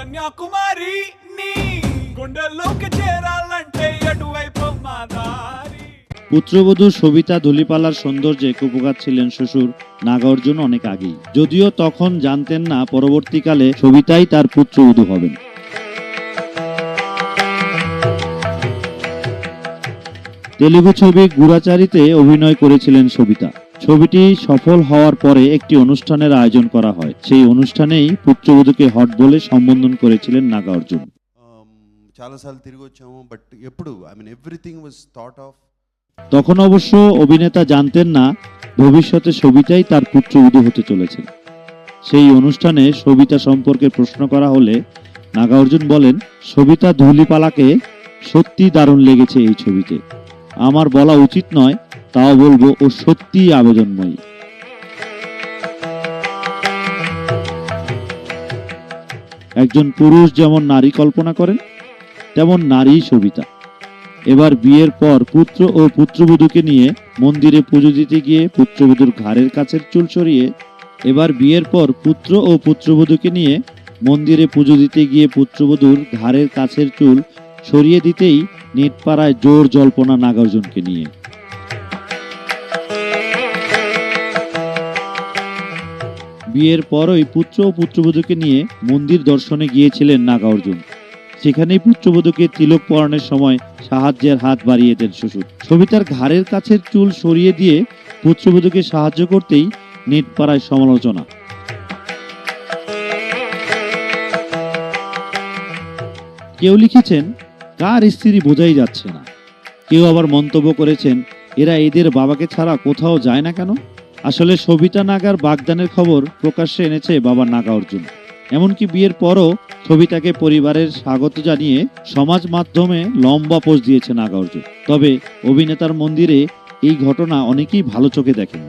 కన్యాకుమారి నీ గుండెల్లోకి చేరాలంటే ఎటువైపు మా దారి পুত্রবধূ সবিতা ধুলিপালার সৌন্দর্যে কুপকার ছিলেন শ্বশুর নাগার্জুন অনেক আগেই যদিও তখন জানতেন না পরবর্তীকালে সবিতাই তার পুত্রবধূ হবেন তেলুগু ছবি গুড়াচারিতে অভিনয় করেছিলেন সবিতা ছবিটি সফল হওয়ার পরে একটি অনুষ্ঠানের আয়োজন করা হয় সেই অনুষ্ঠানেই পুত্রবধূকে হট বলে সম্বোধন করেছিলেন নাগা অর্জুন Um, చాలాసార్లు తిరిగి వచ్చాము బట్ ఎప్పుడు I mean everything was thought of তখন অবশ্য অভিনেতা জানতেন না ভবিষ্যতে সবিতাই তার পুত্রবধূ হতে চলেছে সেই অনুষ্ঠানে সবিতা সম্পর্কে প্রশ্ন করা হলে নাগার্জুন বলেন সবিতা ধুলিপালাকে সত্যি দারুণ লেগেছে এই ছবিতে আমার বলা উচিত নয় তাও বলব ও সত্যিই আবেদনময়ী। একজন পুরুষ যেমন নারী কল্পনা করেন তেমন নারী সবিতা। এবার বিয়ের পর পুত্র ও পুত্রবধূকে নিয়ে মন্দিরে পুজো দিতে গিয়ে পুত্রবধূর ঘাড়ের কাছের চুল সরিয়ে, এবার বিয়ের পর পুত্র ও পুত্রবধূকে নিয়ে মন্দিরে পুজো দিতে গিয়ে পুত্রবধূর ঘাড়ের কাছের চুল সরিয়ে দিতেই নেটপাড়ায় জোর জল্পনা নাগার্জুনকে নিয়ে। বিয়ের পরই পুত্র ও পুত্রবধূকে নিয়ে মন্দির দর্শনে গিয়েছিলেন নাগা অর্জুন সেখানেই পুত্রবধূকে তিলক পরাণের সময় সাহায্যের হাত বাড়িয়ে দেন শ্বশুর। সবিতার ঘাড়ের কাছের চুল সরিয়ে দিয়ে পুত্রবধূকে সাহায্য করতেই নেটপাড়ায় সমালোচনা। কেউ লিখেছেন, কার স্ত্রী বোঝাই যাচ্ছে না? কেউ আবার মন্তব্য করেছেন, এরা এদের বাবাকে ছাড়া কোথাও যায় না কেন? আসলে সবিতা নাগার বাগদানের খবর প্রকাশ্যে এনেছে বাবা নাগা অর্জুন। এমনকি বিয়ের পরও সবিতাকে পরিবারের স্বাগত জানিয়ে সমাজ মাধ্যমে লম্বা পোস্ট দিয়েছে নাগা অর্জুন। তবে অভিনেতার মন্দিরে এই ঘটনা অনেকেই ভালো চোখে দেখেন।